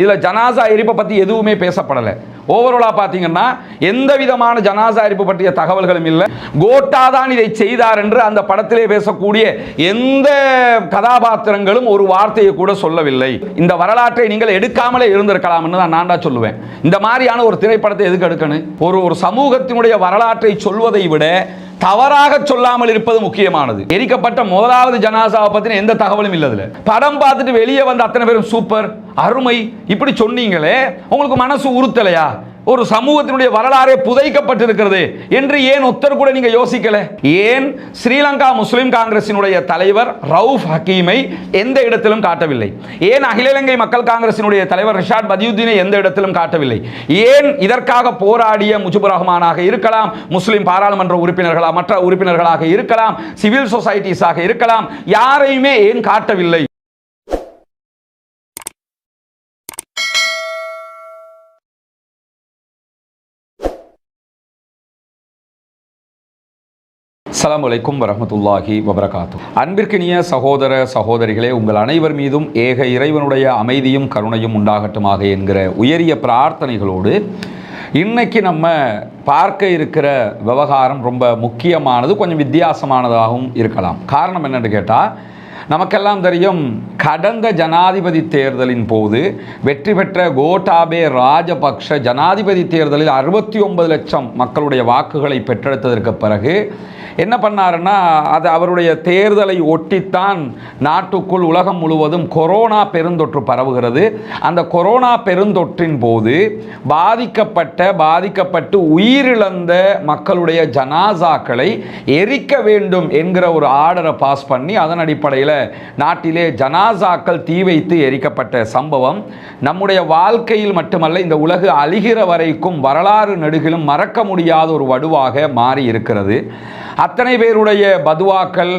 இதில் ஜனாசா எரிப்பை பற்றி எதுவுமே பேசப்படலை. ஓவராலாக பார்த்தீங்கன்னா எந்த விதமான ஜனாசா எரிப்பு பற்றிய தகவல்களும் இல்லை. கோட்டா தான் இதை செய்தார் என்று அந்த படத்திலே பேசக்கூடிய எந்த கதாபாத்திரங்களும் ஒரு வார்த்தையை கூட சொல்லவில்லை. இந்த வரலாற்றை நீங்கள் எடுக்காமலே இருந்திருக்கலாம்னு தான் நான் தான் சொல்லுவேன். இந்த மாதிரியான ஒரு திரைப்படத்தை எதுக்கு எடுக்கணும்? ஒரு ஒரு சமூகத்தினுடைய வரலாற்றை சொல்வதை விட தவறாக சொல்லாமல் இருப்பது முக்கியமானது. எரிக்கப்பட்ட முதலாவது ஜனாசாவை பற்றின எந்த தகவலும் இல்லை அதில் படம் பார்த்துட்டு வெளியே வந்த அத்தனை பேரும் சூப்பர் அருமை. இப்படி சொன்னீங்களே உங்களுக்கு மனசு உறுத்தலையா? ஒரு சமூகத்தினுடைய வரலாறே புதைக்கப்பட்டிருக்கிறது என்று ஏன் ஒத்தர் கூட நீங்க யோசிக்கல? ஏன் ஸ்ரீலங்கா முஸ்லிம் காங்கிரசினுடைய தலைவர் ரவுஃப் ஹக்கீமை எந்த இடத்திலும் காட்டவில்லை? ஏன் அகில இலங்கை மக்கள் காங்கிரசினுடைய தலைவர் ரிஷாட் பதியுத்தீனை எந்த இடத்திலும் காட்டவில்லை? ஏன் இதற்காக போராடிய முஜிபுர் ரஹ்மானாக இருக்கலாம் முஸ்லிம் பாராளுமன்ற உறுப்பினர்களா மற்ற உறுப்பினர்களாக இருக்கலாம் சிவில் சொசைட்டிஸாக இருக்கலாம் யாரையுமே ஏன் காட்டவில்லை? அஸ்லாம் வலைக்கும் வரமத்துல்லாஹி வபரகாத்து அன்பிற்கினிய சகோதர சகோதரிகளே உங்கள் அனைவர் மீதும் ஏக இறைவனுடைய அமைதியும் கருணையும் உண்டாகட்டுமாக என்கிற உயரிய பிரார்த்தனைகளோடு இன்னைக்கு நம்ம பார்க்க இருக்கிற விவகாரம் ரொம்ப முக்கியமானது கொஞ்சம் வித்தியாசமானதாகவும் இருக்கலாம். காரணம் என்னன்னு கேட்டால் நமக்கெல்லாம் தெரியும் கடந்த ஜனாதிபதி தேர்தலின் போது வெற்றி பெற்ற கோட்டாபே ராஜபக்ஷ ஜனாதிபதி தேர்தலில் அறுபத்தி ஒன்பது லட்சம் மக்களுடைய வாக்குகளை பெற்றெடுத்ததற்கு பிறகு என்ன பண்ணாருன்னா அது அவருடைய தேர்தலை ஒட்டித்தான் நாட்டுக்குள் உலகம் முழுவதும் கொரோனா பெருந்தொற்று பரவுகிறது. அந்த கொரோனா பெருந்தொற்றின் போது பாதிக்கப்பட்ட பாதிக்கப்பட்டு உயிரிழந்த மக்களுடைய ஜனாசாக்களை எரிக்க வேண்டும் என்கிற ஒரு ஆர்டரை பாஸ் பண்ணி அதன் அடிப்படையில் நாட்டிலே ஜனாசாக்கள் தீ வைத்து எரிக்கப்பட்ட சம்பவம். நம்முடைய வாழ்க்கையில் மட்டுமல்ல இந்த உலகு அழிகிற வரைக்கும் வரலாறு நெடுகிலும் மறக்க முடியாத ஒரு வடுவாக மாறி இருக்கிறது அத்தனை பேருடைய பதுவாக்கள்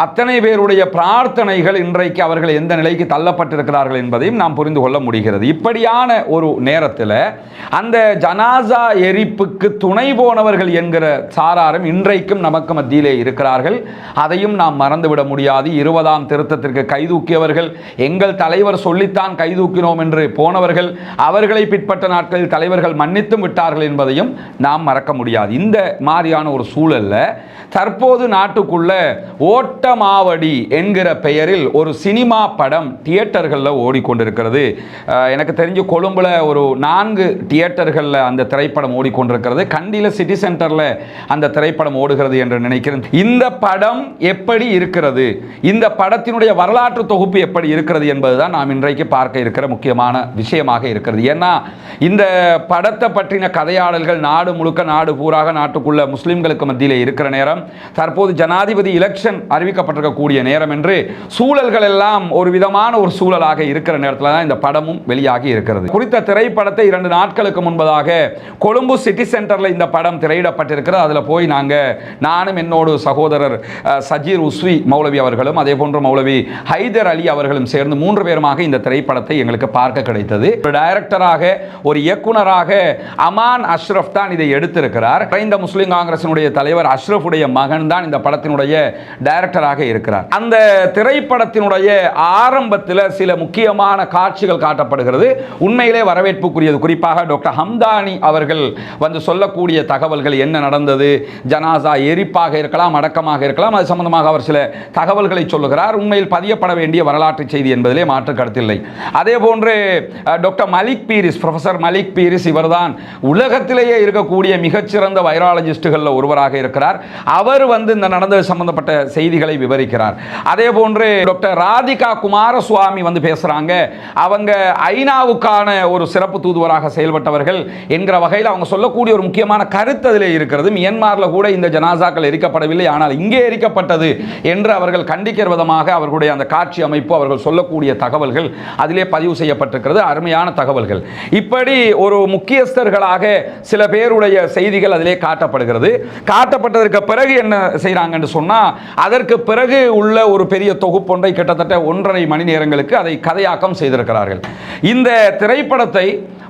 அத்தனை பேருடைய பிரார்த்தனைகள் இன்றைக்கு அவர்கள் எந்த நிலைக்கு தள்ளப்பட்டிருக்கிறார்கள் என்பதையும் நாம் புரிந்து கொள்ள முடிகிறது. இப்படியான ஒரு நேரத்தில் அந்த ஜனாசா எரிப்புக்கு துணை போனவர்கள் என்கிற சாராரும் இன்றைக்கும் நமக்கு மத்தியிலே இருக்கிறார்கள். அதையும் நாம் மறந்துவிட முடியாது. இருபதாம் திருத்தத்திற்கு கைதூக்கியவர்கள் எங்கள் தலைவர் சொல்லித்தான் கைதூக்கினோம் என்று போனவர்கள் அவர்களை பிற்பட்ட நாட்களில் தலைவர்கள் மன்னித்தும் விட்டார்கள் என்பதையும் நாம் மறக்க முடியாது. இந்த மாதிரியான ஒரு சூழல்ல தற்போது நாட்டுக்குள்ள ஓட்டமாவடி என்கிற பெயரில் ஒரு சினிமா படம் தியேட்டர்களில் ஓடிக்கொண்டிருக்கிறது. எனக்கு தெரிஞ்சு கொழும்புல ஒரு நான்கு தியேட்டர்களில் அந்த திரைப்படம் ஓடிக்கொண்டிருக்கிறது. கண்டியில் சிட்டி சென்டரில் அந்த திரைப்படம் ஓடுகிறது என்று நினைக்கிறேன். இந்த படம் எப்படி இருக்கிறது? இந்த படத்தினுடைய வரலாற்று தொகுப்பு எப்படி இருக்கிறது என்பதுதான் நாம் இன்றைக்கு பார்க்க இருக்கிற முக்கியமான விஷயமாக இருக்கிறது. ஏன்னா இந்த படத்தை பற்றின கதையாடல்கள் நாடு முழுக்க நாடு பூராக நாட்டுக்குள்ள முஸ்லிம்களுக்கு மத்தியில் இருக்கிற நேரம் தற்போது ஜனாதிபதி எலெக்ஷன் அறிவிக்கப்பட்டிருக்கக்கூடிய நேரம் என்று சூழல்கள் எல்லாம் ஒரு விதமான ஒரு சூழலாக இருக்கிற நேரத்தில் தான் இந்த படமும் வெளியாகி இருக்கிறது. குறித்த திரைப்படத்தை இரண்டு நாட்களுக்கு முன்பதாக கொழும்பு சிட்டி சென்டரில் இந்த படம் திரையிடப்பட்டிருக்கிறது. அதில் போய் நாங்கள் நானும் என்னோடு சகோதரர் சஜீர் உஸ்வி மௌலவி அவர்களும் அதே போன்று மௌலவி ஹைதர் அலி அவர்களும் சேர்ந்து மூன்று பேருமாக இந்த திரைப்படத்தை எங்களுக்கு பார்க்க கிடைத்தது. ஒரு டைரக்டராக ஒரு இயக்குனராக அமான் அஷ்ரஃப் தான் இதை எடுத்திருக்கிறார். இந்த முஸ்லீம் காங்கிரசினுடைய தலைவர் அஷ்ரஃபுடைய மகன் தான் இந்த படத்தினுடைய டைரக்டர். டைரக்டராக இருக்கிறார். அந்த திரைப்படத்தினுடைய ஆரம்பத்தில் சில முக்கியமான காட்சிகள் காட்டப்படுகிறது. உண்மையிலே வரவேற்புக்குரியது. குறிப்பாக டாக்டர் ஹம்தானி அவர்கள் வந்து சொல்லக்கூடிய தகவல்கள் என்ன நடந்தது? ஜனாசா எரிப்பாக இருக்கலாம் அடக்கமாக இருக்கலாம். அது சம்பந்தமாக அவர் சில தகவல்களை சொல்லுகிறார். உண்மையில் பதியப்பட வேண்டிய வரலாற்று செய்தி என்பதிலே மாற்று கருத்தில்லை. அதே போன்று டாக்டர் மலிக் பீரிஸ் ப்ரொஃபசர் மலிக் பீரிஸ் இவர்தான் உலகத்திலேயே இருக்கக்கூடிய மிகச்சிறந்த வைராலஜிஸ்டுகளில் ஒருவராக இருக்கிறார். அவர் வந்து இந்த நடந்தது சம்பந்தப்பட்ட செய்திகளை விவரிக்கிறார். அதே போன்று டாக்டர் ராதிகா குமாரசுவாமி வந்து பேசுறாங்க. அவங்க ஐநாவுக்கான ஒரு சிறப்பு தூதுவராக செயல்பட்டவர்கள் என்கிற வகையில் அவங்க சொல்லக்கூடிய ஒரு முக்கியமான கருத்து அதில் இருக்கிறது. மியன்மாரில் கூட இந்த ஜனாசாக்கள் எரிக்கப்படவில்லை. ஆனால் இங்கே எரிக்கப்பட்டது என்று அவர்கள் கண்டிக்கிற விதமாக அவர்களுடைய அந்த காட்சி அமைப்பு அவர்கள் சொல்லக்கூடிய தகவல்கள் அதிலே பதிவு செய்யப்பட்டிருக்கிறது. அருமையான தகவல்கள். இப்படி ஒரு முக்கியஸ்தர்களாக சில பேருடைய செய்திகள் அதிலே காட்டப்படுகிறது. காட்டப்பட்டதற்கு பிறகு என்ன செய்கிறாங்கன்னு சொன்னா அதற்கு பிறகு உள்ள ஒரு பெரிய தொகுப்பொன்றை கிட்டத்தட்ட ஒன்றரை மணி நேரங்களுக்கு அதை கதையாக்கம் செய்திருக்கிறார்கள். இந்த திரைப்படத்தை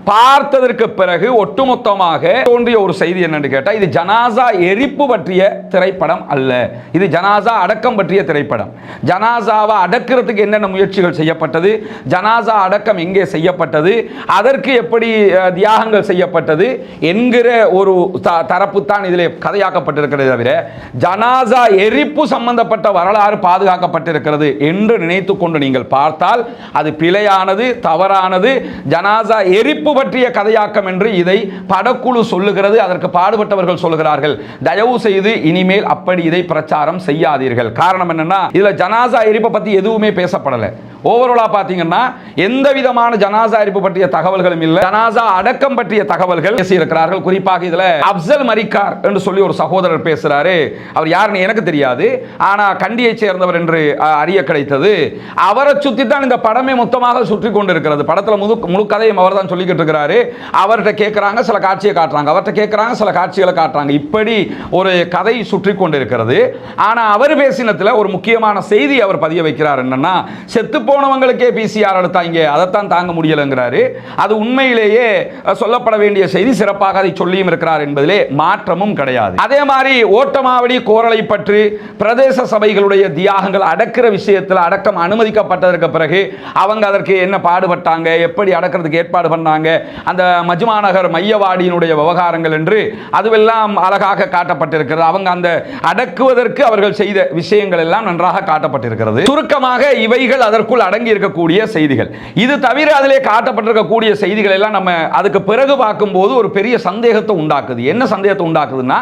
பார்த்ததற்கு பிறகு ஒட்டுமொத்தமாக தோன்றிய ஒரு செய்தி என்னன்னு கேட்டால் இது ஜனாசா எரிப்பு பற்றிய திரைப்படம் அல்ல. இது ஜனாசா அடக்கம் பற்றிய திரைப்படம். ஜனாசாவை அடக்கிறதுக்கு என்னென்ன முயற்சிகள் செய்யப்பட்டது? ஜனாசா அடக்கம் எங்கே செய்யப்பட்டது? அதற்கு எப்படி தியாகங்கள் செய்யப்பட்டது? என்கிற ஒரு தரப்பு தான் இதில் கதையாக்கப்பட்டிருக்கிறது தவிர ஜனாசா எரிப்பு சம்பந்தப்பட்ட வரலாறு பாதுகாக்கப்பட்டிருக்கிறது என்று நினைத்து கொண்டு நீங்கள் பார்த்தால் அது பிழையானது தவறானது. ஜனாசா எரிப்பு பற்றிய கதையாக்கம் என்று இதை படக்குழு சொல்லுகிறது. அதற்கு பாடுபட்டவர்கள் சொல்லுகிறார்கள் தயவு செய்து இனிமேல் அப்படி இதை பிரச்சாரம் செய்யாதீர்கள். காரணம் என்னன்னா இதுல ஜனாசா எரிப்பை பத்தி எதுவுமே பேசப்படலை. ஓவராலா பாத்தீங்கன்னா எந்த விதமான ஜனாசா அரிப்பு பற்றிய தகவல்களும் இல்லை. ஜனாசா அடக்கம் பற்றிய தகவல்கள் பேசியிருக்கிறார்கள். குறிப்பாக இதுல அப்சல் மரிக்கார் என்று சொல்லி ஒரு சகோதரர் பேசுறாரு. அவர் யாருன்னு எனக்கு தெரியாது. ஆனா கண்டியை சேர்ந்தவர் என்று அறிய கிடைத்தது. அவரை சுத்தி தான் இந்த படமே மொத்தமாக சுற்றி கொண்டிருக்கிறது. படத்துல முழு முழு கதையும் அவர் தான் சொல்லிக்கிட்டு இருக்கிறாரு. அவர்கிட்ட கேட்குறாங்க சில காட்சியை காட்டுறாங்க. அவர்கிட்ட கேட்குறாங்க சில காட்சிகளை காட்டுறாங்க. இப்படி ஒரு கதை சுற்றி கொண்டிருக்கிறது. ஆனா அவர் பேசினத்துல ஒரு முக்கியமான செய்தி அவர் பதிய வைக்கிறார் என்னன்னா செத்து போனவங்களுக்கே பிசிஆர் எடுத்தாங்க. அதைத்தான் தாங்க முடியலைங்கிறாரு. அது உண்மையிலேயே சொல்லப்பட வேண்டிய செய்தி சிறப்பாக அதை சொல்லியும் இருக்கிறார் என்பதிலே மாற்றமும் கிடையாது. அதே மாதிரி ஓட்டமாவடி கோரலை பற்றி பிரதேச சபைகளுடைய தியாகங்கள் அடக்கிற விஷயத்தில் அடக்கம் அனுமதிக்கப்பட்டதற்கு பிறகு அவங்க அதற்கு என்ன பாடுபட்டாங்க எப்படி அடக்கிறதுக்கு ஏற்பாடு பண்ணாங்க அந்த மஜ்மாநகர் மையவாடியினுடைய விவகாரங்கள் என்று அதுவெல்லாம் அழகாக காட்டப்பட்டிருக்கிறது. அவங்க அந்த அடக்குவதற்கு அவர்கள் செய்த விஷயங்கள் எல்லாம் நன்றாக காட்டப்பட்டிருக்கிறது. சுருக்கமாக இவைகள் அதற்குள் அடங்கி இருக்கக்கூடிய செய்திகள். இது தவிர அதிலே காட்டப்பட்டிருக்கக்கூடிய செய்திகள் எல்லாம் நம்ம அதுக்கு பிறகு பார்க்கும்போது ஒரு பெரிய சந்தேகத்தை உண்டாக்குது. என்ன சந்தேகத்தை உண்டாக்குதுன்னா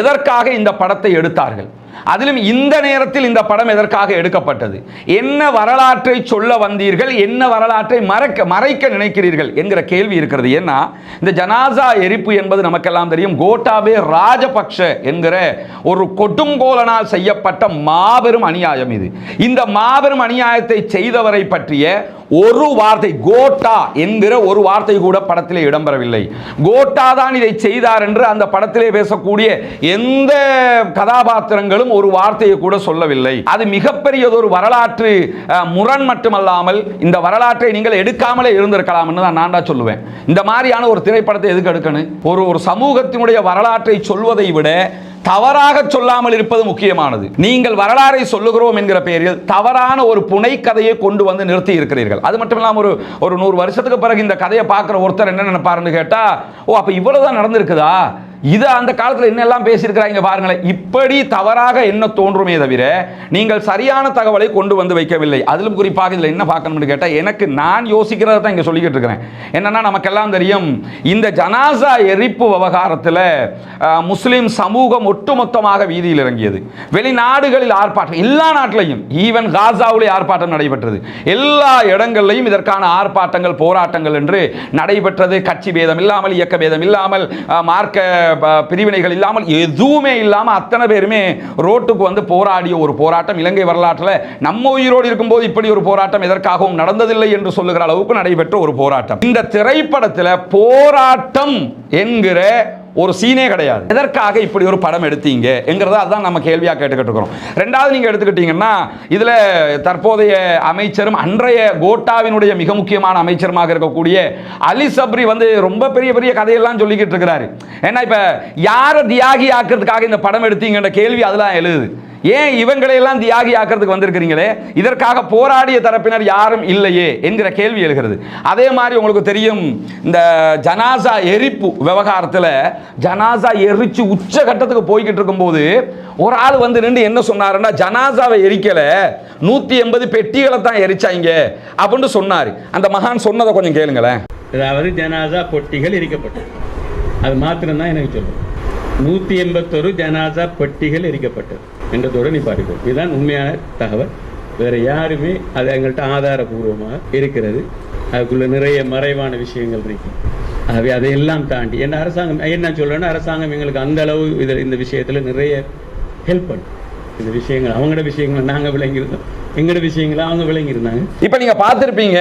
எதற்காக இந்த படத்தை எடுத்தார்கள்? அதிலும் இந்த நேரத்தில் இந்த படம் எதற்காக எடுக்கப்பட்டது? என்ன வரலாற்றை சொல்ல வந்தீர்கள்? என்ன வரலாற்றை மறைக்க மறைக்க நினைக்கிறீர்கள்? என்கிற கேள்வி இருக்கிறது. ஏன்னா இந்த ஜனாசா எரிப்பு என்பது நமக்கெல்லாம் தெரியும். கோட்டாபே ராஜபக்ஷ என்கிற ஒரு கொடுங்கோலனால் செய்யப்பட்ட மாபெரும் அநியாயம் இது. இந்த மாபெரும் அநியாயத்தை செய்தவரை பற்றிய ஒரு வார்த்தை கோட்டா என்கிற ஒரு வார்த்தை கூட படத்திலே இடம்பெறவில்லை. கோட்டா தான் இதை செய்தார் என்று அந்த படத்திலே பேசக்கூடிய எந்த கதாபாத்திரங்களும் ஒரு வார்த்தையை கூட சொல்லவில்லை. அது மிகப்பெரியதொரு வரலாற்று முரண் மட்டுமல்லாமல் இந்த வரலாற்றை நீங்கள் எடுக்காமலே இருந்திருக்கலாம்னு தான் நான் தான் சொல்லுவேன். இந்த மாதிரியான ஒரு திரைப்படத்தை எதுக்கு எடுக்கணும்? ஒரு ஒரு சமூகத்தினுடைய வரலாற்றை சொல்வதை விட தவறாக சொல்லாமல் இருப்பது முக்கியமானது. நீங்கள் வரலாறை சொல்லுகிறோம் என்கிற பெயரில் தவறான ஒரு புனை கதையை கொண்டு வந்து நிறுத்தி இருக்கிறீர்கள். அது மட்டும் இல்லாமல் ஒரு ஒரு நூறு வருஷத்துக்கு பிறகு இந்த கதையை பார்க்குற ஒருத்தர் என்ன நினைப்பாருன்னு கேட்டால் ஓ அப்போ இவ்வளோதான் நடந்திருக்குதா? இது அந்த காலத்தில் என்னெல்லாம் பேசியிருக்கிறாங்க பாருங்களேன் இப்படி தவறாக என்ன தோன்றுமே தவிர நீங்கள் சரியான தகவலை கொண்டு வந்து வைக்கவில்லை. அதிலும் குறிப்பாக இதில் என்ன பார்க்கணும்னு கேட்டால் எனக்கு நான் யோசிக்கிறத தான் இங்கே சொல்லிக்கிட்டு இருக்கிறேன். என்னன்னா நமக்கெல்லாம் தெரியும் இந்த ஜனாசா எரிப்பு விவகாரத்தில் முஸ்லீம் சமூகம் ஒட்டுமொத்தமாக வீதியில் இறங்கியது. வெளிநாடுகளில் ஆர்ப்பாட்டம் எல்லா நாட்டிலையும் ஈவன் காசாவிலே ஆர்ப்பாட்டம் நடைபெற்றது. எல்லா இடங்கள்லையும் இதற்கான ஆர்ப்பாட்டங்கள் போராட்டங்கள் என்று நடைபெற்றது. கட்சி பேதம் இல்லாமல் இயக்க பேதம் இல்லாமல் மார்க்க பிரிவினைகள் இல்லாமல் எதுவுமே இல்லாமல் அத்தனை பேருமே ரோட்டுக்கு வந்து போராடிய ஒரு போராட்டம். இலங்கை வரலாற்றில் நம்ம உயிரோடு இருக்கும்போது இப்படி ஒரு போராட்டம் எதற்காகவும் நடந்ததில்லை என்று சொல்லுகிற அளவுக்கு நடைபெற்ற ஒரு போராட்டம். இந்த திரைப்படத்தில் போராட்டம் என்கிற ஒரு சீனே கிடையாது. எதற்காக இப்படி ஒரு படம் எடுத்தீங்க என்கிறத அதுதான் நம்ம கேள்வியாக கேட்டுக்கிட்டு இருக்கிறோம். ரெண்டாவது நீங்கள் எடுத்துக்கிட்டீங்கன்னா இதில் தற்போதைய அமைச்சரும் அன்றைய கோட்டாவினுடைய மிக முக்கியமான அமைச்சருமாக இருக்கக்கூடிய அலி சப்ரி வந்து ரொம்ப பெரிய பெரிய கதையெல்லாம் சொல்லிக்கிட்டு இருக்கிறாரு. ஏன்னா இப்போ யாரை தியாகி ஆக்கிறதுக்காக இந்த படம் எடுத்தீங்கன்ற கேள்வி அதெல்லாம் எழுது. ஏன் இவங்களையெல்லாம் தியாகி ஆக்கிறதுக்கு வந்திருக்கிறீங்களே? இதற்காக போராடிய தரப்பினர் யாரும் இல்லையே என்கிற கேள்வி எழுகிறது. அதே மாதிரி உங்களுக்கு தெரியும் இந்த ஜனாசா எரிப்பு விவகாரத்தில் ஜனாசா எரிச்சு உச்ச கட்டத்துக்கு போய்கிட்டு இருக்கும்போது ஒரு ஆள் வந்து நின்று என்ன சொன்னாருன்னா ஜனாசாவை எரிக்கலை நூற்றி எண்பது பெட்டிகளை தான் எரிச்சாங்க அப்படின்னு சொன்னார். அந்த மகான் சொன்னதை கொஞ்சம் கேளுங்களேன். அதாவது ஜனாசா பொட்டிகள் எரிக்கப்பட்டது. அது மாத்திரம்தான் எனக்கு சொல்லும் நூற்றி எண்பத்தொரு ஜனாசா பெட்டிகள் எரிக்கப்பட்டது. என்றதோடு நீ இதுதான் உண்மையான தகவல். வேற யாருமே அது எங்கள்கிட்ட ஆதாரபூர்வமாக இருக்கிறது. அதுக்குள்ள நிறைய மறைவான விஷயங்கள் இருக்கு. ஆகவே அதையெல்லாம் தாண்டி என்ன அரசாங்கம் என்ன சொல்றேன்னா அரசாங்கம் எங்களுக்கு அந்த அளவு இதில் இந்த விஷயத்தில் நிறைய ஹெல்ப் பண்ணும். இந்த விஷயங்கள் அவங்களோட விஷயங்களை நாங்கள் விளங்கியிருந்தோம் எங்களோட விஷயங்களை அவங்க விளங்கியிருந்தாங்க இப்போ நீங்க பார்த்திருப்பீங்க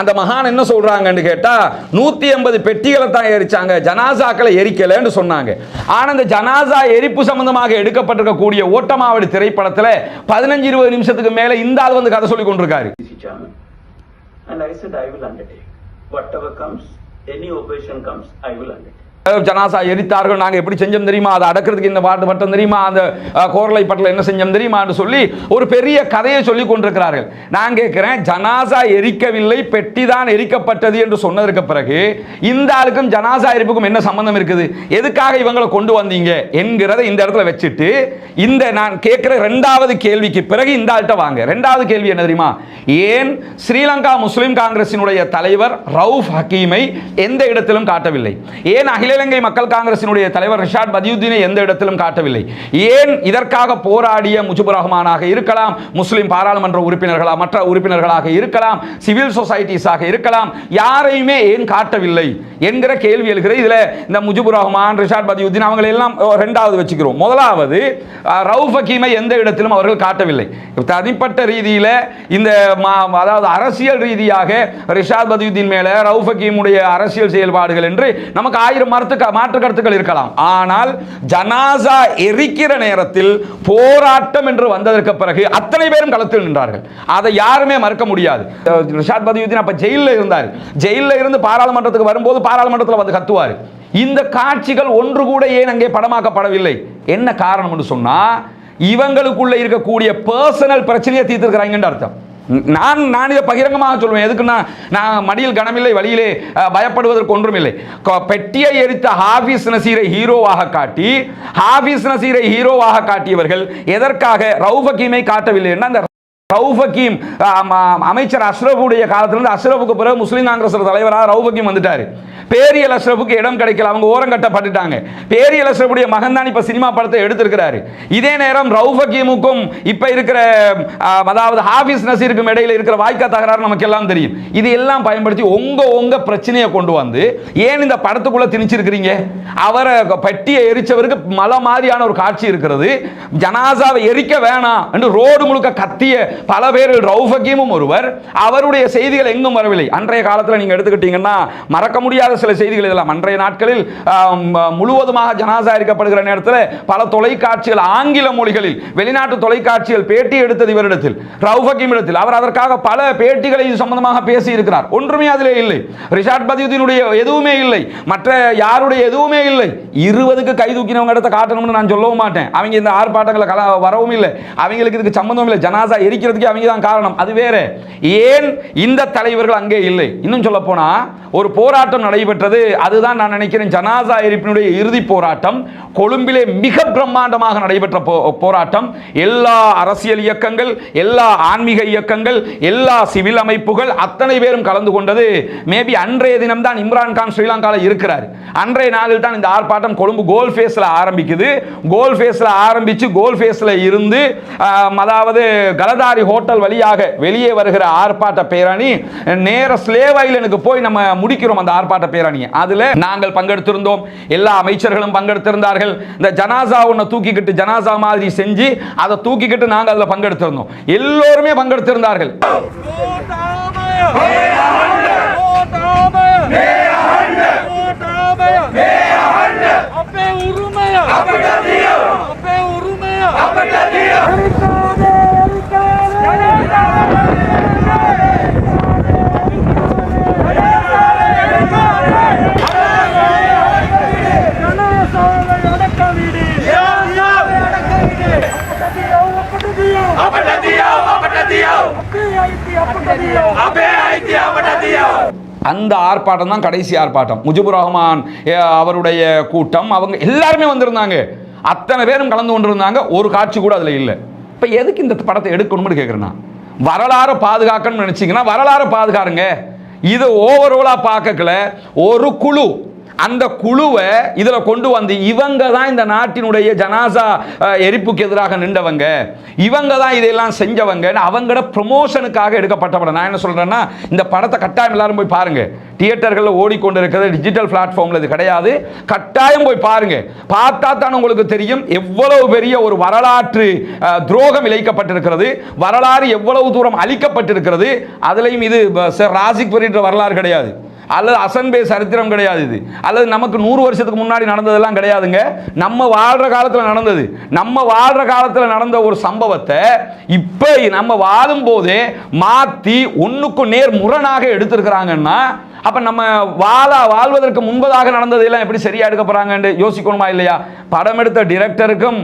அந்த மகான் என்ன சொல்றாங்கன்னு கேட்டா நூத்தி எண்பது பெட்டிகளை தான் எரிச்சாங்க ஜனாசாக்களை எரிக்கலைன்னு சொன்னாங்க ஆனா இந்த ஜனாசா எரிப்பு சம்பந்தமாக எடுக்கப்பட்டிருக்கக்கூடிய ஓட்டமாவடி திரைப்படத்துல பதினஞ்சு இருபது நிமிஷத்துக்கு மேல இந்த ஆள் வந்து கதை சொல்லி கொண்டிருக்காரு. And I said, I will undertake. Whatever comes, any opposition comes, I will undertake. ஜனாசா எரித்தார்கள். நாங்கள் எப்படி செஞ்சோம் தெரியுமா? அதை அடக்கிறதுக்கு இந்த பாட்டு பட்டம் தெரியுமா? அந்த கோரலை பட்டில் என்ன செஞ்சோம் தெரியுமான்னு சொல்லி ஒரு பெரிய கதையை சொல்லி கொண்டிருக்கிறார்கள். நான் கேட்குறேன் ஜனாசா எரிக்கவில்லை பெட்டி தான் எரிக்கப்பட்டது என்று சொன்னதற்கு பிறகு இந்த ஆளுக்கும் ஜனாசா எரிப்புக்கும் என்ன சம்பந்தம் இருக்குது? எதுக்காக இவங்களை கொண்டு வந்தீங்க? என்கிறத இந்த இடத்துல வச்சுட்டு இந்த நான் கேட்குற ரெண்டாவது கேள்விக்கு பிறகு இந்த ஆள்கிட்ட வாங்க. ரெண்டாவது கேள்வி என்ன தெரியுமா? ஏன் ஸ்ரீலங்கா முஸ்லீம் காங்கிரசினுடைய தலைவர் ரவுஃப் ஹக்கீமை எந்த இடத்திலும் காட்டவில்லை? ஏன் அகில அகிலங்கை மக்கள் காங்கிரசினுடைய தலைவர் ரிஷாட் பதியுத்தீனை எந்த இடத்திலும் காட்டவில்லை. ஏன் இதற்காக போராடிய முஜிபுர் ரஹ்மானாக இருக்கலாம் முஸ்லிம் பாராளுமன்ற உறுப்பினர்களாக மற்ற உறுப்பினர்களாக இருக்கலாம் சிவில் சொசைட்டிஸாக இருக்கலாம் யாரையுமே ஏன் காட்டவில்லை என்கிற கேள்வி எழுகிற இதில் இந்த முஜிபுர் ரஹ்மான் ரிஷாட் பதியுத்தீன் அவங்களை எல்லாம் ரெண்டாவது வச்சுக்கிறோம். முதலாவது ரவுஃப் ஹக்கீமை எந்த இடத்திலும் அவர்கள் காட்டவில்லை. தனிப்பட்ட ரீதியில் இந்த அதாவது அரசியல் ரீதியாக ரிஷாத் பதியுத்தீன் மேலே ரவுஃப் ஹக்கீமுடைய அரசியல் செயல்பாடுகள் என்று நமக்கு ஆயிரம் கருத்து மாற்று கருத்துக்கள் இருக்கலாம். ஆனால் ஜனாசா எரிக்கிற நேரத்தில் போராட்டம் என்று வந்ததற்கு பிறகு அத்தனை பேரும் களத்தில் நின்றார்கள். அதை யாருமே மறுக்க முடியாது. ரிஷாத் பதியுதீன் அப்ப ஜெயிலில் இருந்தார். ஜெயிலில் இருந்து பாராளுமன்றத்துக்கு வரும்போது பாராளுமன்றத்தில் வந்து கத்துவார். இந்த காட்சிகள் ஒன்று கூட ஏன் அங்கே படமாக்கப்படவில்லை? என்ன காரணம்னு சொன்னா இவங்களுக்குள்ள இருக்கக்கூடிய பர்சனல் பிரச்சனையை தீர்த்திருக்கிறாங்கன்னு அர்த்தம். நான் நான் இதை பகிரங்கமாக சொல்லுவேன் எதுக்குன்னா நான் மடியில் கனமில்லை வழியிலே பயப்படுவதற்கு ஒன்றுமில்லை. இல்லை பெட்டியை எரித்த ஹாஃபிஸ் நசீரை ஹீரோவாக காட்டி ஹாஃபிஸ் நசீரை ஹீரோவாக காட்டியவர்கள் எதற்காக ரவுஃப் காட்டவில்லை என்ன அந்த ரவுஃப் அமைச்சர் அஸ்ரஃபுடைய காலத்திலிருந்து அஸ்ரஃபுக்கு பிறகு முஸ்லீம் காங்கிரஸ் தலைவராக ரவுஃப் வந்துட்டார் வந்துட்டாரு. பேரியல் அஷ்ரஃபுக்கு இடம் கிடைக்கல. அவங்க ஓரம் கட்டப்பட்டுட்டாங்க. பேரியல் அஷ்ரஃபுடைய மகன் தான் இப்போ சினிமா படத்தை எடுத்திருக்கிறாரு. இதே நேரம் ரவுஃப் ஹக்கீமுக்கும் இருக்கிற அதாவது ஹாஃபிஸ் நசீருக்கும் இடையில இருக்கிற வாய்க்கா தகராறு நமக்கு எல்லாம் தெரியும். இது எல்லாம் பயன்படுத்தி உங்க உங்க பிரச்சனையை கொண்டு வந்து ஏன் இந்த படத்துக்குள்ள திணிச்சிருக்கிறீங்க? அவரை பட்டியை எரிச்சவருக்கு மலை மாதிரியான ஒரு காட்சி இருக்கிறது. ஜனாசாவை எரிக்க வேணாம் என்று ரோடு முழுக்க கத்திய பல பேர் ரவுஃப் ஹக்கீமும் ஒருவர். அவருடைய செய்திகள் எங்கும் வரவில்லை. அன்றைய காலத்தில் நீங்க எடுத்துக்கிட்டீங்கன்னா மறக்க முடியாத சில செய்திகள் இதெல்லாம். அன்றைய நாட்களில் முழுவதுமாக ஜனாசா இருக்கப்படுகிற நேரத்தில் பல தொலைக்காட்சிகள் ஆங்கில மொழிகளில் வெளிநாட்டு தொலைக்காட்சிகள் பேட்டி எடுத்தது இவரிடத்தில் ரவுஃப் இடத்தில். அவர் அதற்காக பல பேட்டிகளை இது சம்பந்தமாக பேசி இருக்கிறார் ஒன்றுமே அதிலே இல்லை. ரிஷாட் பதியுதீனுடைய எதுவுமே இல்லை. மற்ற யாருடைய எதுவுமே இல்லை. இருபதுக்கு கை தூக்கினவங்க இடத்த காட்டணும்னு நான் சொல்லவும் மாட்டேன். அவங்க இந்த ஆர்ப்பாட்டங்களை கல வரவும் இல்லை. அவங்களுக்கு இதுக்கு சம்பந்தம் இல்லை. ஜனாசா எரிக்கிறதுக்கு அவங்க தான் காரணம். அது வேற. ஏன் இந்த தலைவர்கள் அங்கே இல்லை? இன்னும் சொல்ல போனா ஒரு போராட்டம் நடைபெற்றது அதுதான் நான் நினைக்கிறேன் ஜனாசா எரிப்பினுடைய இறுதி போராட்டம். கொழும்பிலே மிக பிரம்மாண்டமாக நடைபெற்ற போ- போராட்டம். எல்லா அரசியல் இயக்கங்கள் எல்லா ஆன்மீக இயக்கங்கள் எல்லா சிவில் அமைப்புகள் அத்தனை பேரும் கலந்து கொண்டது. மேபி அன்றைய தினம் தான் இம்ரான் கான் ஸ்ரீலங்காவில் இருக்கிறார். அன்றைய நாளில் தான் இந்த ஆர்ப்பாட்டம் கொழும்பு கோல் ஃபேஸில் ஆரம்பிக்குது. கோல் ஃபேஸில் ஆரம்பித்து கோல் ஃபேஸில் இருந்து அதாவது கலதாரி ஹோட்டல் வழியாக வெளியே வருகிற ஆர்ப்பாட்ட பேரணி நேர ஸ்லேவ் ஐலனுக்கு போய் நம்ம முடிக்கிறோம் அந்த ஆர்ப்பாட்ட பேரணியை அதில் நாங்கள் பங்கெடுத்திருந்தோம். எல்லா அமைச்சர்களும் பங்கெடுத்திருந்தார்கள். இந்த ஜனாசா ஒன்றை தூக்கிக்கிட்டு ஜனாசா மாதிரி செஞ்சு அதை தூக்கிக்கிட்டு நாங்கள் அதில் பங்கெடுத்திருந்தோம். எல்லோருமே பங்கெடுத்திருந்தார்கள். අපේ අපට දියෝ අපේ උරුමය අපට දියෝ එරිකාදේ අපට දියෝ අපට දියෝ අපේ අයිති අපට දියෝ අපේ අයිති අපට දියෝ அந்த ஆர்ப்பாட்டம் தான் கடைசி ஆர்ப்பாட்டம் முஜிபுர் ரஹ்மான் எ, அவருடைய கூட்டம் அவங்க எல்லாருமே வந்திருந்தாங்க அத்தனை பேரும் கலந்து கொண்டிருந்தாங்க ஒரு காட்சி கூட அதில் இல்லை இப்போ எதுக்கு இந்த படத்தை எடுக்கணும்னு கேட்குறேன் நான் வரலாறு பாதுகாக்கணும்னு நினச்சிங்கன்னா வரலாறு பாதுகாருங்க இது ஓவரோலாக பார்க்கல ஒரு குழு அந்த குழுவை இதில் கொண்டு வந்து இவங்க தான் இந்த நாட்டினுடைய ஜனாசா எரிப்புக்கு எதிராக நின்றவங்க. இவங்க தான் இதெல்லாம் செஞ்சவங்க அவங்களோட ப்ரொமோஷனுக்காக எடுக்கப்பட்ட படம் நான் என்ன சொல்கிறேன்னா இந்த படத்தை கட்டாயம் எல்லாரும் போய் பாருங்கள் தியேட்டர்களில் ஓடிக்கொண்டு இருக்கிறது டிஜிட்டல் பிளாட்ஃபார்மில் இது கிடையாது. கட்டாயம் போய் பாருங்க. பார்த்தா தான் உங்களுக்கு தெரியும் எவ்வளவு பெரிய ஒரு வரலாற்று துரோகம் இழைக்கப்பட்டிருக்கிறது. வரலாறு எவ்வளவு தூரம் அழிக்கப்பட்டிருக்கிறது. அதுலேயும் இது ராசிக் பெரிய வரலாறு கிடையாது. அல்லது அசன்பே சரித்திரம் கிடையாது இது. அல்லது நமக்கு நூறு வருஷத்துக்கு முன்னாடி நடந்ததெல்லாம் கிடையாதுங்க. நம்ம வாழ்கிற காலத்தில் நடந்தது. நம்ம வாழ்கிற காலத்தில் நடந்த ஒரு சம்பவத்தை இப்போ நம்ம வாழும் போதே மாற்றி ஒன்றுக்கு நேர் முரணாக எடுத்திருக்கிறாங்கன்னா அப்ப நம்ம வாழ வாழ்வதற்கு முன்பதாக நடந்ததெல்லாம் எப்படி சரியா எடுக்க போகிறாங்கன்னு யோசிக்கணுமா இல்லையா? படம் எடுத்த டிரெக்டருக்கும்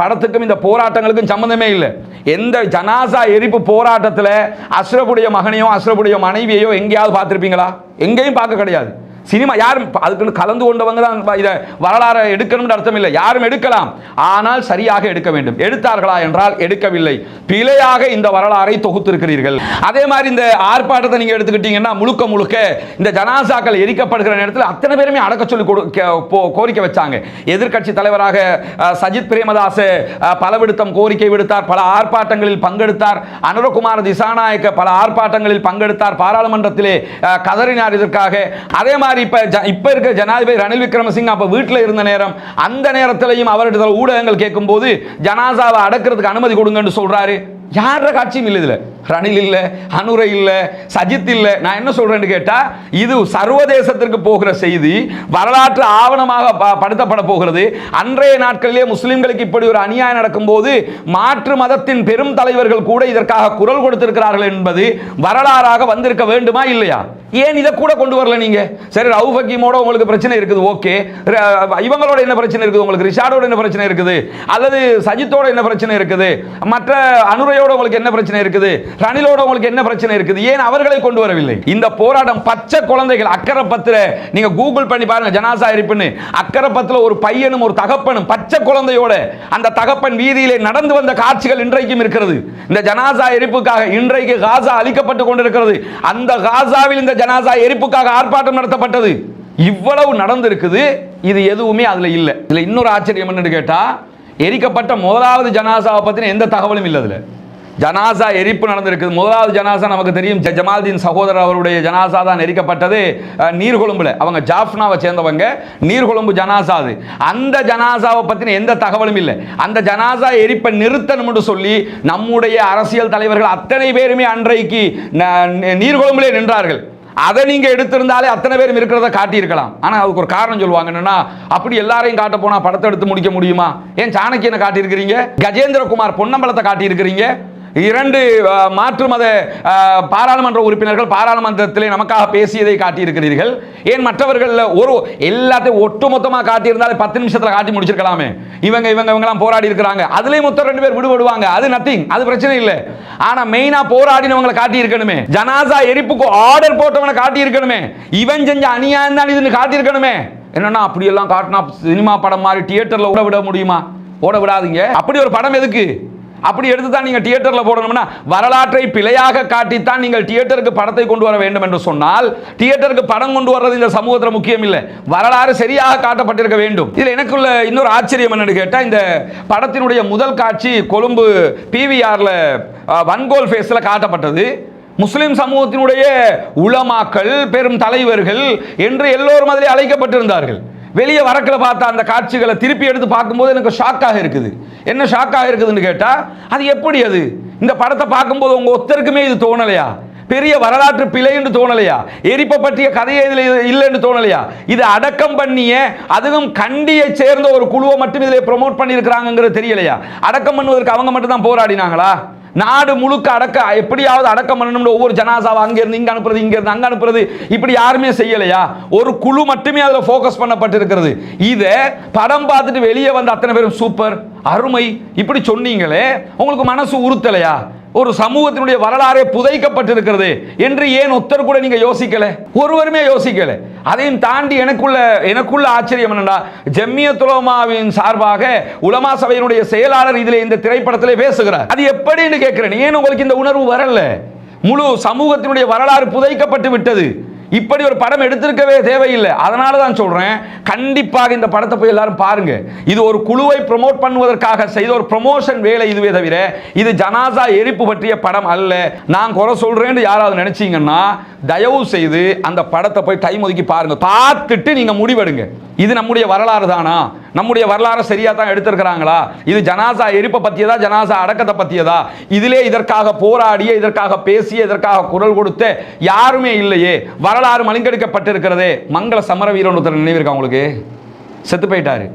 படத்துக்கும் இந்த போராட்டங்களுக்கும் சம்மந்தமே இல்லை. எந்த ஜனாசா எரிப்பு போராட்டத்தில் அஸ்ரபுடைய மகனையோ அஸ்ரபுடைய மனைவியையோ எங்கேயாவது பார்த்துருப்பீங்களா? எங்கேயும் பார்க்க கிடையாது. சினிமா யாரும் அதுக்குன்னு கலந்து கொண்டவங்க தான் இதை வரலாறை எடுக்கணும்னு அர்த்தம் இல்லை. யாரும் எடுக்கலாம். ஆனால் சரியாக எடுக்க வேண்டும். எடுத்தார்களா என்றால் எடுக்கவில்லை. பிழையாக இந்த வரலாறை தொகுத்திருக்கிறீர்கள். அதே மாதிரி இந்த ஆர்ப்பாட்டத்தை நீங்க எடுத்துக்கிட்டீங்கன்னா முழுக்க முழுக்க இந்த ஜனாசாக்கள் எரிக்கப்படுகிற நேரத்தில் அத்தனை பேருமே அடக்க சொல்லி கொடு- கோரிக்கை வச்சாங்க. எதிர்க்கட்சி தலைவராக சஜித் பிரேமதாச பலவிடுத்தம் கோரிக்கை விடுத்தார் பல ஆர்ப்பாட்டங்களில் பங்கெடுத்தார். அனுரகுமார் திசாநாயக்க பல ஆர்ப்பாட்டங்களில் பங்கெடுத்தார். பாராளுமன்றத்திலே கதறினார் இதற்காக. அதே மாதிரி இப்ப இப்ப இருக்க ஜனாதிபதி ரணில் விக்ரமசிங்க அப்ப வீட்டில் இருந்த நேரம் அந்த நேரத்திலையும் அவரிடத்தில் ஊடகங்கள் கேட்கும்போது ஜனாசாவை அடக்கிறதுக்கு அனுமதி கொடுங்கன்னு சொல்றாரு. யார காட்சியும் இல்லை இதுல. ரணில் இல்லை அனுரை இல்லை சஜித் இல்லை. நான் என்ன சொல்கிறேன்னு கேட்டால் இது சர்வதேசத்திற்கு போகிற செய்தி வரலாற்று ஆவணமாக ப- படுத்தப்பட போகிறது. அன்றைய நாட்களிலே முஸ்லிம்களுக்கு இப்படி ஒரு அநியாயம் நடக்கும்போது மாற்று மதத்தின் பெரும் தலைவர்கள் கூட இதற்காக குரல் கொடுத்திருக்கிறார்கள் என்பது வரலாறாக வந்திருக்க வேண்டுமா இல்லையா? ஏன் இதை கூட கொண்டு வரல நீங்க? சரி ரவுஃப் ஹக்கீமோட உங்களுக்கு பிரச்சனை இருக்குது ஓகே. இவங்களோட என்ன பிரச்சனை இருக்குது உங்களுக்கு? ரிஷாடோட என்ன பிரச்சனை இருக்குது? அல்லது சஜித்தோட என்ன பிரச்சனை இருக்குது? மற்ற அனுரையோட உங்களுக்கு என்ன பிரச்சனை இருக்குது? ரணிலோட உங்களுக்கு என்ன பிரச்சனை இருக்குது? ஏன் அவர்களை கொண்டு வரவில்லை? இந்த போராட்டம் பச்சை குழந்தைகள் அக்கரைப்பத்துல நீங்க கூகுள் பண்ணி பாருங்க ஜனாசா இருப்புன்னு. அக்கரைப்பத்துல ஒரு பையனும் ஒரு தகப்பனும் பச்சை குழந்தையோட அந்த தகப்பன் வீதியிலே நடந்து வந்த காட்சிகள் இன்றைக்கும் இருக்கிறது. இந்த ஜனாசா எரிப்புக்காக இன்றைக்கு காசா அழிக்கப்பட்டு கொண்டிருக்கிறது. அந்த காசாவில் இந்த ஜனாசா எரிப்புக்காக ஆர்ப்பாட்டம் நடத்தப்பட்டது. இவ்வளவு நடந்திருக்குது. இது எதுவுமே அதுல இல்ல. இதுல இன்னொரு ஆச்சரியம் என்னன்னு கேட்டா எரிக்கப்பட்ட முதலாவது ஜனாசாவை பத்தின எந்த தகவலும் இல்லை அதுல. ஜனாசா எரிப்பு நடந்திருக்குது. முதலாவது ஜனாசா நமக்கு தெரியும். ஜ- ஜமால்தீன் சகோதரர் அவருடைய ஜனாசா தான் எரிக்கப்பட்டது. நீர்கொழும்புல. அவங்க ஜாஃப்னாவை சேர்ந்தவங்க. நீர்கொழும்பு ஜனாசா அது. அந்த ஜனாசாவை பற்றின எந்த தகவலும் இல்லை. அந்த ஜனாசா எரிப்பை நிறுத்தணும்னு சொல்லி நம்முடைய அரசியல் தலைவர்கள் அத்தனை பேருமே அன்றைக்கு ந- ந- நீர்கொழும்பிலே நின்றார்கள். அதை நீங்கள் எடுத்திருந்தாலே அத்தனை பேரும் இருக்கிறத காட்டியிருக்கலாம். ஆனால் அதுக்கு ஒரு காரணம் சொல்லுவாங்க என்னன்னா அப்படி எல்லாரையும் காட்ட போனால் படத்தை எடுத்து முடிக்க முடியுமா? ஏன் சாணக்கியனை காட்டியிருக்கிறீங்க? கஜேந்திரகுமார் பொன்னம்பலத்தை காட்டியிருக்கிறீங்க? இரண்டு மாற்று மத பாராளுமன்ற உறுப்பினர்கள் பாராளுமன்றத்திலே நமக்காக பேசியதை காட்டியிருக்கிறீர்கள். ஏன் மற்றவர்கள் ஒரு எல்லாத்தையும் ஒட்டுமொத்தமாக காட்டியிருந்தாலே பத்து நிமிஷத்தில் காட்டி முடிச்சிருக்கலாமே. இவங்க இவங்க இவங்கெல்லாம் போராடி இருக்கிறாங்க. அதுலேயும் மொத்தம் ரெண்டு பேர் விடுபடுவாங்க. அது நத்திங் அது பிரச்சனை இல்லை. ஆனா மெயினா போராடினவங்களை காட்டி இருக்கணுமே ஜனாசா எரிப்புக்கு ஆர்டர் போட்டவனை காட்டி இருக்கணுமே இவன் செஞ்ச அநியாயம் தான் இதுன்னு காட்டி இருக்கணுமே என்னன்னா அப்படியெல்லாம் காட்டினா சினிமா படம் மாதிரி தியேட்டர்ல ஓட விட முடியுமா? ஓட விடாதீங்க. அப்படி ஒரு படம் எதுக்கு? அப்படி எடுத்து தான் நீங்கள் தியேட்டரில் போடணும்னா வரலாற்றை பிழையாக காட்டித்தான் நீங்கள் தியேட்டருக்கு படத்தை கொண்டு வர வேண்டும் என்று சொன்னால் தியேட்டருக்கு படம் கொண்டு வர்றது இந்த சமூகத்தில் முக்கியம் இல்லை. வரலாறு சரியாக காட்டப்பட்டிருக்க வேண்டும். இதில் எனக்குள்ள இன்னொரு ஆச்சரியம் என்னன்னு கேட்டால் இந்த படத்தினுடைய முதல் காட்சி கொழும்பு பிவிஆரில் வன்கோல் ஃபேஸில் காட்டப்பட்டது. முஸ்லிம் சமூகத்தினுடைய உளமாக்கள் பெரும் தலைவர்கள் என்று எல்லோரும் அதில் அழைக்கப்பட்டிருந்தார்கள். வெளியே வரக்கில் பார்த்த அந்த காட்சிகளை திருப்பி எடுத்து பார்க்கும்போது எனக்கு ஷாக்காக இருக்குது. என்ன ஷாக்காக இருக்குதுன்னு கேட்டால் அது எப்படி அது? இந்த படத்தை பார்க்கும்போது உங்கள் ஒத்தருக்குமே இது தோணலையா? பெரிய வரலாற்று பிழை என்று தோணலையா? எரிப்பை பற்றிய கதையே இதில் இல்லைன்னு தோணலையா? இது அடக்கம் பண்ணிய அதுவும் கண்டியை சேர்ந்த ஒரு குழுவை மட்டும் இதில் ப்ரொமோட் பண்ணியிருக்கிறாங்கிறது தெரியலையா? அடக்கம் பண்ணுவதற்கு அவங்க மட்டும் தான் போராடினாங்களா? நாடு முழுக்க அடக்க எப்படியாவது அடக்கம் பண்ணணும்னு ஒவ்வொரு ஜனாசாவை அங்க இருந்து இங்க அனுப்புறது இங்க இருந்து அங்க அனுப்புறது இப்படி யாருமே செய்யலையா? ஒரு குழு மட்டுமே அதில் ஃபோக்கஸ் பண்ணப்பட்டிருக்கிறது. இதை படம் பார்த்துட்டு வெளியே வந்த அத்தனை பேரும் சூப்பர் அருமை. இப்படி சொன்னீங்களே உங்களுக்கு மனசு உறுத்தலையா? ஒரு சமூகத்தினுடைய வரலாறே புதைக்கப்பட்டிருக்கிறது என்று ஏன் ஒத்தர் கூட நீங்க யோசிக்கல? ஒருவருமே யோசிக்கல. அதையும் தாண்டி எனக்குள்ள எனக்குள்ள ஆச்சரியம் என்னடா ஜம்மியத்துலமாவின் சார்பாக உலமா சபையினுடைய செயலாளர் இதில் இந்த திரைப்படத்தில் பேசுகிறார். அது எப்படின்னு கேட்கிறேன். ஏன் உங்களுக்கு இந்த உணர்வு வரல? முழு சமூகத்தினுடைய வரலாறு புதைக்கப்பட்டு விட்டது. இப்படி ஒரு படம் எடுத்திருக்கவே தேவையில்லை. அதனால தான் சொல்கிறேன் கண்டிப்பாக இந்த படத்தை போய் எல்லாரும் பாருங்க. இது ஒரு குழுவை ப்ரமோட் பண்ணுவதற்காக செய்த ஒரு ப்ரமோஷன் வேலை இதுவே தவிர இது ஜனாசா எரிப்பு பற்றிய படம் அல்ல. நான் குறை சொல்கிறேன்னு யாராவது நினச்சிங்கன்னா தயவு செய்து அந்த படத்தை போய் டைம் ஒதுக்கி பாருங்க. பார்த்துட்டு நீங்கள் முடிவெடுங்க. இது நம்முடைய வரலாறு தானா? நம்முடைய வரலாறு சரியாக தான் எடுத்திருக்கிறாங்களா? இது ஜனாசா எரிப்பை பற்றியதா ஜனாசா அடக்கத்தை பற்றியதா இதிலே இதற்காக போராடிய இதற்காக பேசிய இதற்காக குரல் கொடுத்த யாருமே இல்லையே. வரலாறு மலிங்கெடுக்கப்பட்டிருக்கிறதே மங்கள சமரவீரன் ஒருத்தர் நினைவிருக்கா உங்களுக்கு? செத்து போயிட்டாரு.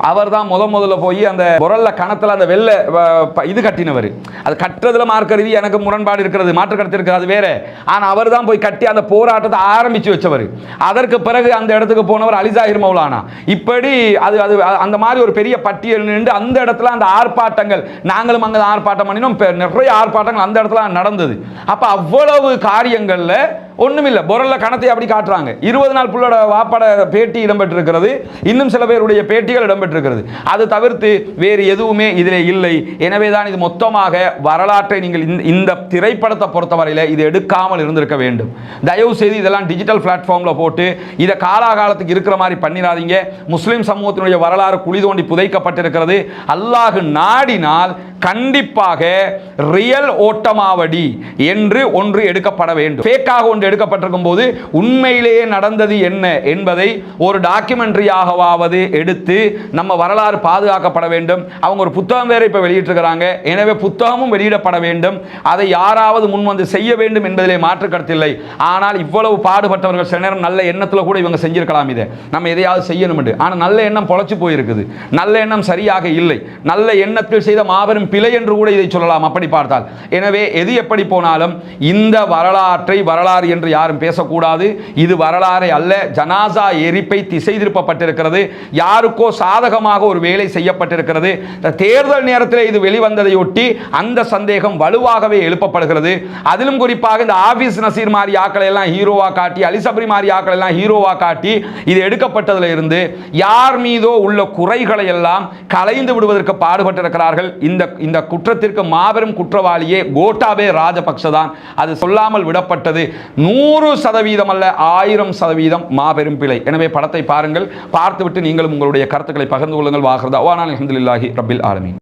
அவர் தான் முத முதல்ல போய் அந்த குரல்ல கணத்தில் அந்த வெள்ளை வ- இது கட்டினவர். அது கட்டுறதுல மார்க்க ரீதி எனக்கு முரண்பாடு இருக்கிறது மாற்று கருத்து இருக்கிறது அது வேற. ஆனால் அவர் தான் போய் கட்டி அந்த போராட்டத்தை ஆரம்பித்து வச்சவர். அதற்கு பிறகு அந்த இடத்துக்கு போனவர் அலிசாஹிர் மௌலானா. இப்படி அது அது அந்த மாதிரி ஒரு பெரிய பட்டியல் நின்று அந்த இடத்துல அந்த ஆர்ப்பாட்டங்கள் நாங்களும் அங்கே ஆர்ப்பாட்டம் பண்ணினோம் நிறைய ஆர்ப்பாட்டங்கள் அந்த இடத்துல நடந்தது. அப்போ அவ்வளவு காரியங்களில் ஒன்னுமில்ல பொருளில் கணத்தை அப்படி காட்டுறாங்க. இருபது நாள் புள்ளோட வாப்பட பேட்டி இடம்பெற்றிருக்கிறது. இன்னும் சில பேருடைய பேட்டிகள் இடம்பெற்றிருக்கிறது. அது தவிர்த்து வேறு எதுவுமே இதில் இல்லை. எனவே தான் இது மொத்தமாக வரலாற்றை நீங்கள் இந்த- இந்த திரைப்படத்தை பொறுத்தவரையில் இது எடுக்காமல் இருந்திருக்க வேண்டும். தயவு செய்து இதெல்லாம் டிஜிட்டல் பிளாட்ஃபார்மில் போட்டு இதை காலாகாலத்துக்கு இருக்கிற மாதிரி பண்ணிடாதீங்க. முஸ்லீம் சமூகத்தினுடைய வரலாறு குழி தோண்டி புதைக்கப்பட்டிருக்கிறது. அல்லாஹு நாடினால் கண்டிப்பாக ரியல் ஓட்டமாவடி என்று ஒன்று எடுக்கப்பட வேண்டும். ஃபேக்காக ஒன்று எடுக்கப்பட்டிருக்கும் போது உண்மையிலேயே நடந்தது என்ன என்பதை ஒரு டாக்குமெண்ட்ரியாகவாவது எடுத்து நம்ம வரலாறு பாதுகாக்கப்பட வேண்டும். அவங்க ஒரு புத்தகம் வேற இப்போ வெளியிட்டிருக்கிறாங்க. எனவே புத்தகமும் வெளியிடப்பட வேண்டும். அதை யாராவது முன் வந்து செய்ய வேண்டும் என்பதிலே மாற்று கருத்தில்லை ஆனால் இவ்வளவு பாடுபட்டவர்கள் சில நேரம் நல்ல எண்ணத்தில் கூட இவங்க செஞ்சிருக்கலாம் இதை. நம்ம எதையாவது செய்யணும் ஆனால் நல்ல எண்ணம் பொழைச்சு போயிருக்குது. நல்ல எண்ணம் சரியாக இல்லை. நல்ல எண்ணத்தில் செய்த மாபெரும் பிழை என்று கூட இதை சொல்லலாம். அப்படி பார்த்தால். எனவே எது எப்படி போனாலும் இந்த வரலாற்றை வரலாறு என்று யாரும் பேசக்கூடாது. இது வரலாறு அல்ல. ஜனாசா எரிப்பை திசை திருப்பப்பட்டிருக்கிறது யாருக்கோ சாதகமாக ஒரு வேலை செய்யப்பட்டிருக்கிறது. இந்த தேர்தல் நேரத்தில் இது வெளிவந்ததையொட்டி அந்த சந்தேகம் வலுவாகவே எழுப்பப்படுகிறது. அதிலும் குறிப்பாக இந்த ஆபீஸ் நசீர் மாதிரி ஆக்களை எல்லாம் ஹீரோவா காட்டி அலிசபரி மாதிரி ஆக்களை எல்லாம் ஹீரோவாக காட்டி இது எடுக்கப்பட்டதுல இருந்து யார் மீதோ உள்ள குறைகளை எல்லாம் களைந்து விடுவதற்கு பாடுபட்டிருக்கிறார்கள். இந்த இந்த குற்றத்திற்கு மாபெரும் குற்றவாளியே கோட்டாபே ராஜபக்ச தான் அது சொல்லாமல் விடப்பட்டது. நூறு சதவீதம் அல்ல ஆயிரம் சதவீதம் மாபெரும் பிழை. எனவே படத்தை பாருங்கள் பார்த்துவிட்டு நீங்களும் உங்களுடைய கருத்துக்களை பகிர்ந்து கொள்ளுங்கள். வாகிறதா வானால் அஹமதுல்லாஹி ரபில் ஆலமீன்.